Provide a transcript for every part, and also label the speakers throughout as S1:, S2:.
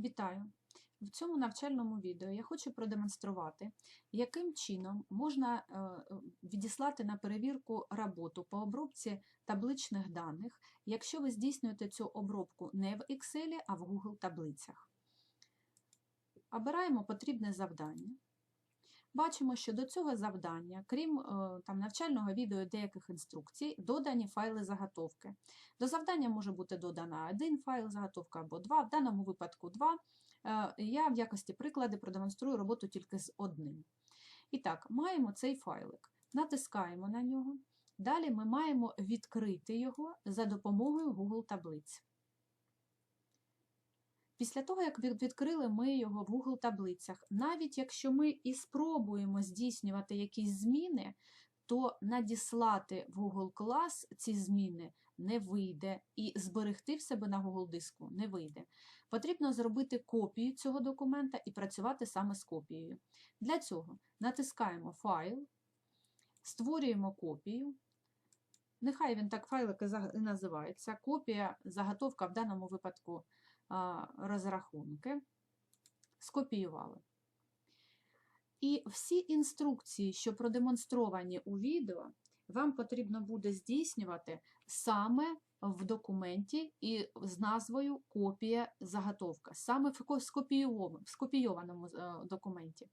S1: Вітаю! В цьому навчальному відео я хочу продемонструвати, яким чином можна е, відіслати на перевірку роботу по обробці табличних даних, якщо ви здійснюєте цю обробку не в Excel, а в Google таблицях. Обираємо потрібне завдання. Бачимо, що до цього завдання, крім е, там, навчального відео деяких інструкцій, додані файли заготовки. До завдання може бути додана один файл заготовка або два, в даному випадку два. Е, Я в якості прикладу продемонструю роботу тільки з одним. І так, маємо цей файлик, натискаємо на нього. Далі ми маємо відкрити його за допомогою Google таблиць. Після того, як відкрили ми його в Google таблицях, навіть якщо ми і спробуємо здійснювати якісь зміни, то надіслати в Google клас ці зміни не вийде, і зберегти в себе на Google диску не вийде. Потрібно зробити копію цього документа і працювати саме з копією. Для цього натискаємо файл, створюємо копію. Нехай він так файлик і називається. Копія, заготовка в даному випадку розрахунки. Скопіювали. І всі інструкції, що продемонстровані у відео, вам потрібно буде здійснювати саме в документі і з назвою копія заготовка, саме в скопійованому е, документі.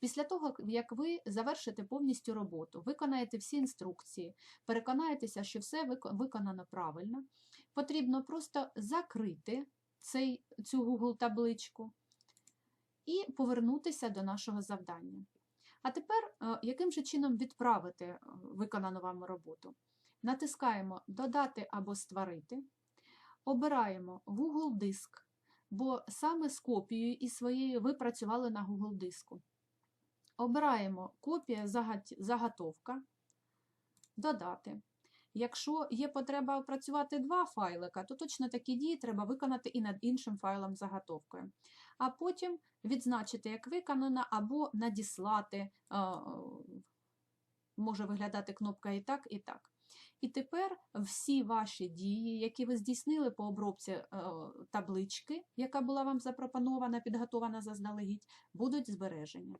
S1: Після того, як ви завершите повністю роботу, виконаєте всі інструкції, переконаєтеся, що все виконано правильно, потрібно просто закрити цей, цю Google табличку і повернутися до нашого завдання. А тепер, е, яким же чином відправити е, виконану вами роботу? Натискаємо Додати або Створити, обираємо Google диск, бо саме з копією і своєю ви працювали на Google диску. Обираємо Копія заготовка, Додати. Якщо є потреба опрацювати два файлика, то точно такі дії треба виконати і над іншим файлом заготовкою. А потім відзначити, як виконано, або надіслати, може виглядати кнопка і так, і так. І тепер всі ваші дії, які ви здійснили по обробці е, таблички, яка була вам запропонована, підготована заздалегідь, будуть збережені.